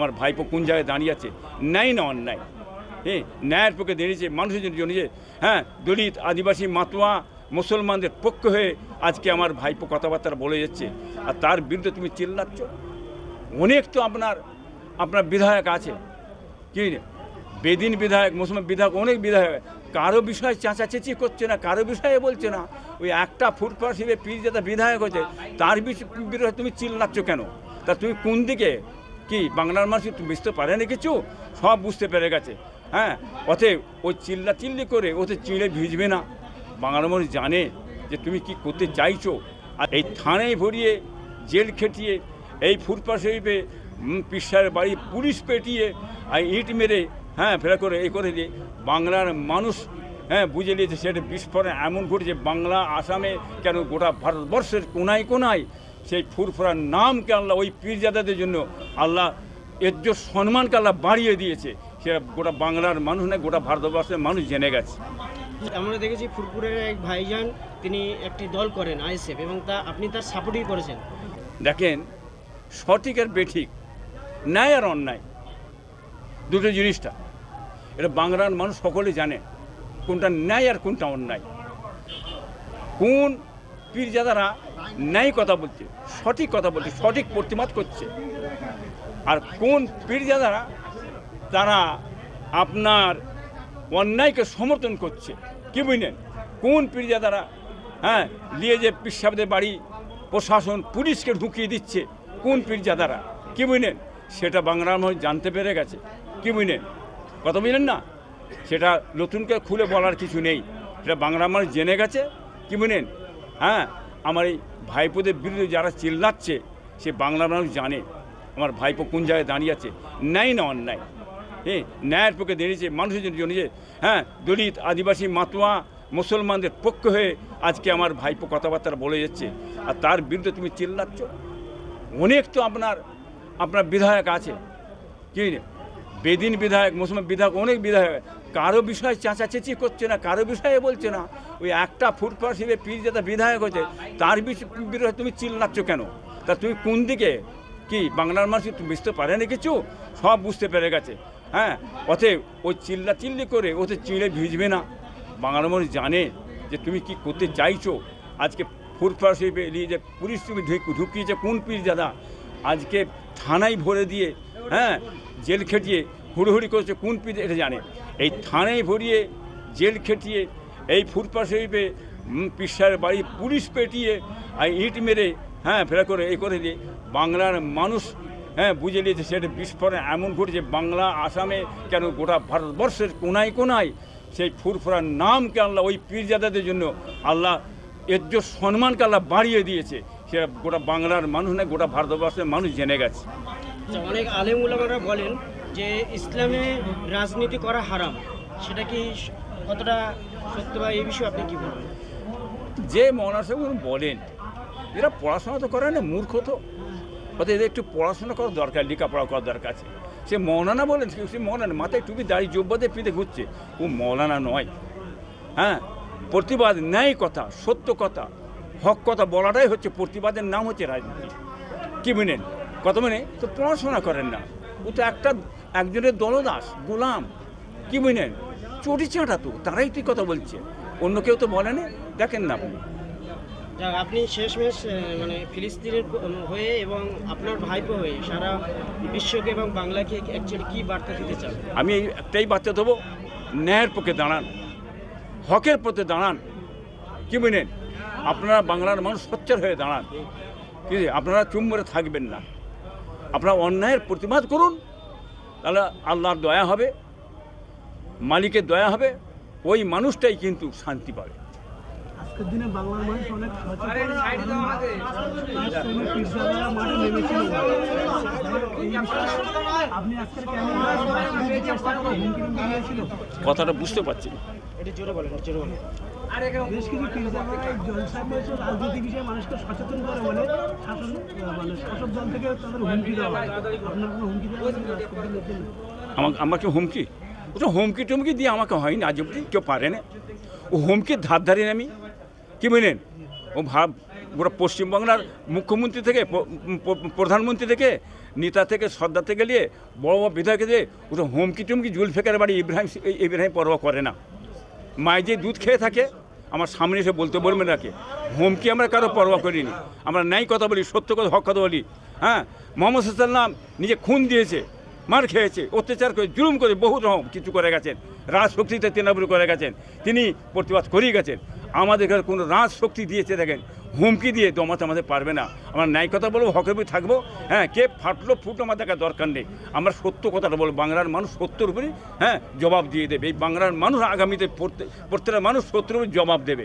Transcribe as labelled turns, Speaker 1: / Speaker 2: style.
Speaker 1: আমার ভাইপো কোন জায়গায় দাঁড়িয়ে আছে? ন্যায় না অন্যায়? হ্যাঁ ন্যায়ের পক্ষে দাঁড়িয়েছে, মানুষের জন্য জড়িয়েছে হ্যাঁ দলিত, আদিবাসী, মাতোয়া, মুসলমানদের পক্ষ হয়ে আজকে আমার ভাইপো কথাবার্তা বলে যাচ্ছে। আর তার বিরুদ্ধে তুমি চিল্লাচ্ছ? অনেক তো আপনার আপনার বিধায়ক আছে। কি বেদিন বিধায়ক, মুসলমান বিধায়ক, অনেক বিধায়ক। কারও বিষয়ে চাঁচাচেঁচি করছে না, কারও বিষয়ে বলছে না। ওই একটা ফুটপাথ হিসেবে পীরজাদা বিধায়ক হয়েছে, তার বিরুদ্ধে তুমি চিল্লাচ্ছ কেন? তা তুমি কোন দিকে? কি, বাংলার মানুষ কি বুঝতে পারে না কিছু? সব বুঝতে পেরে গেছে। হ্যাঁ অতএব ওই চিল্লা চিল্লি করে ওতে চিড়ে ভিজবে না। বাংলার মানুষ জানে যে তুমি কি করতে চাইছো। আর এই থানায় ভরিয়ে, জেল খেটিয়ে, এই ফুটপাথ শরীফে পিসার বাড়ি পুলিশ পেটিয়ে আর ইট মেরে হ্যাঁ ফেরা করে এই করে দিয়ে বাংলার মানুষ হ্যাঁ বুঝে নিয়েছে সেটা বিস্ফোরণ এমন ঘটেছে বাংলা, আসামে কেন গোটা ভারতবর্ষের কোনায় কোনায় সেই ফুরফুরার নামকে আল্লাহ ওই পীরজাদাদের জন্য আল্লাহ যে সম্মানকে আল্লাহ বাড়িয়ে দিয়েছে। সেটা গোটা বাংলার মানুষ না গোটা ভারতবর্ষের মানুষ জেনে গেছে।
Speaker 2: আমরা দেখেছি ফুরপুরের এক ভাইজান তিনি একটি দল করেন আইএসএফ এবং তা আপনি তার সাপোর্টই করেছেন।
Speaker 1: দেখেন সঠিক আর বেঠিক ন্যায় আর অন্যায় দুটো জিনিসটা। এটা বাংলার মানুষ সকলে জানে কোনটা ন্যায় আর কোনটা অন্যায়। কোন পীরজাদারা ন্যায় কথা বলছে, সঠিক কথা বলছে, সঠিক প্রতিবাদ করছে। আর কোন পীরজাদারা, তারা আপনার অন্যায়কে সমর্থন করছে, কি বুঝলেন? কোন পীরজাদারা হ্যাঁ নিয়ে যে পিসাবদের বাড়ি প্রশাসন, পুলিশকে ঢুকিয়ে দিচ্ছে, কোন পীরজাদারা, কি বুঝলেন? সেটা বাংলার মানুষ জানতে পেরে গেছে, কি বুঝলেন? কথা বুঝলেন না? সেটা নতুন করে খুলে বলার কিছু নেই, সেটা বাংলার মানুষ জেনে গেছে, কি বুঝলেন? হ্যাঁ আমার এই ভাইপোদের বিরুদ্ধে যারা চিল্লাচ্ছে, সে বাংলার মানুষ জানে আমার ভাইপো কোন জায়গায় দাঁড়িয়ে আছে। ন্যায় না অন্যায়। হ্যাঁ ন্যায়ের পক্ষে দাঁড়িয়েছে, মানুষের জন্য জড়িয়েছে হ্যাঁ দলিত, আদিবাসী, মাতোয়া, মুসলমানদের পক্ষ হয়ে আজকে আমার ভাইপো কথাবার্তা বলে যাচ্ছে। আর তার বিরুদ্ধে তুমি চিল্লাচ্ছ? অনেক তো আপনার আপনার বিধায়ক আছে। কি বেদিন বিধায়ক, মুসলমান বিধায়ক, অনেক বিধায়ক কারও বিষয়ে চাঁচাচেঁচি করছে না, কারও বিষয়ে বলছে না। ওই একটা ফুটপাথ হিসেবে পীরজাদা বিধায়ক হয়েছে, তার বিরুদ্ধে তুমি চিল্লাচ্ছ কেন? তা তুমি কোন দিকে? কি, বাংলার মানুষ বুঝতে পারে না কিছু? সব বুঝতে পেরে গেছে। হ্যাঁ অতএব ওই চিল্লা চিল্লি করে ওতে চিড়ে ভিজবে না। বাংলার মানুষ জানে যে তুমি কি করতে চাইছো। আজকে ফুটপাথ হিসেবে নিয়ে যে পুলিশ তুমি ঢুকিয়েছে, কোন পীর দাদা? আজকে থানায় ভরে দিয়ে হ্যাঁ জেল খেটিয়ে হুড়োহুড়ি করেছে, কোন পীর এটা জানে? এই থানায় ভরিয়ে জেল খেটিয়ে এই ফুটপাথ শরীফে পিসার বাড়ি পুলিশ পেটিয়ে আর ইট মেরে হ্যাঁ ফেরা করে এই করে দিয়ে বাংলার মানুষ হ্যাঁ বুঝে নিয়েছে সেটা বিস্ফোরণ এমন ঘটেছে বাংলা আসামে কেন গোটা ভারতবর্ষের কোনায় কোনায় সেই ফুরফুরার নামকে আল্লাহ ওই পীরজাদাদের জন্য আল্লাহ এর যে সম্মানকে আল্লাহ বাড়িয়ে দিয়েছে। সেটা গোটা বাংলার মানুষ না গোটা ভারতবর্ষের মানুষ জেনে গেছে।
Speaker 2: আচ্ছা, অনেক আলেম বলেন যে ইসলামে রাজনীতি করা হারাম, সেটা কি কতটা সত্য বা এই বিষয়ে আপনি কি বলবেন?
Speaker 1: যে মনাসাগুলো বলেন, এরা পড়াশোনা তো করে না, মূর্খ তো। অর্থাৎ এদের একটু পড়াশোনা করার দরকার, লেখাপড়া করার দরকার আছে। সে মৌলানা বলেন, সে মৌলানা, মাথায় টুপি দাঁড়িয়ে জব্বাতে পিতে ঘুরছে। ও মৌলানা নয়। হ্যাঁ প্রতিবাদ ন্যায় কথা, সত্য কথা, হক কথা বলাটাই হচ্ছে, প্রতিবাদের নাম হচ্ছে রাজনীতি। কি বুঝলেন কত মানে তো পড়াশোনা করেন না। ও তো একটা একজনের দলদাস গোলাম। কি বুঝলেন চটি চাঁটা তো তারাই তুই কথা বলছে। অন্য কেউ তো বলে না দেখেন না আপনি।
Speaker 2: আপনি শেষমেশ মানে ফিলিস্তিনের হয়ে এবং আপনার ভাইপো হয়ে সারা বিশ্বকে এবং বাংলাকে অ্যাকচুয়ালি কি বার্তা দিতে চান?
Speaker 1: আমি একটাই বার্তা দেবো ন্যায়ের পক্ষে দাঁড়ান হকের পথে দাঁড়ান। কি বুঝলেন আপনারা বাংলার মানুষ সোচ্চার হয়ে দাঁড়ান। ঠিক আছে আপনারা চুম্বরে থাকবেন না। আপনারা অন্যায়ের প্রতিবাদ করুন। তাহলে আল্লাহর দয়া হবে মালিকের দয়া হবে ওই মানুষটাই কিন্তু শান্তি পাবে।
Speaker 3: আজকের দিনে বাংলার মানুষ অনেক
Speaker 1: কথাটা বুঝতে পারছি না।
Speaker 2: এটা জোরে বলেন জোরে বলেন।
Speaker 3: মানে হুমকি
Speaker 1: আমাকে হুমকি ওটা হুমকি? টুমকি দিয়ে আমাকে হয়নি আজ অব্দি কেউ পারে না। ও হুমকির ধার ধারি আমি। কি বুঝলেন ও ভাব গোটা পশ্চিমবাংলার মুখ্যমন্ত্রী থেকে প্রধানমন্ত্রী থেকে, নেতা থেকে, সর্দার থেকে নিয়ে বড় বড় বিধায়কে দিয়ে ও তো হুমকি টুমকি জুল জুলফেকার বাড়ি ইব্রাহিম ইব্রাহিম পরোয়া করে না। মায় যে দুধ খেয়ে থাকে, আমার সামনে এসে বলতে বলবে নাকি, হুমকি আমরা কারও পরোয়া করিনি, আমরা ন্যায় কথা বলি, সত্য কথা, হক কথা বলি হ্যাঁ? মোহাম্মদ সাল্লাম নিজে খুন দিয়েছে, মার খেয়েছে, অত্যাচার করে, জুলুম করে বহু রকম কিছু করে গেছেন, রাজশক্তিতে তৃণমূল করে গেছেন, তিনি প্রতিবাদ করেই গেছেন। আমাদের এখানে কোনো রাজ শক্তি দিয়েছে, দেখেন, হুমকি দিয়ে দমাতে আমাদের পারবে না। আমরা ন্যায় কথা বলব হকের বই থাকব। হ্যাঁ কে ফাটলো, ফুটো আমার দেখার দরকার নেই। আমরা সত্য কথাটা বলব, বাংলার মানুষ সত্যর উপরে হ্যাঁ জবাব দিয়ে দেবে। এই বাংলার মানুষ আগামীতে প্রত্যেকটা মানুষ সত্যের উপরে জবাব দেবে।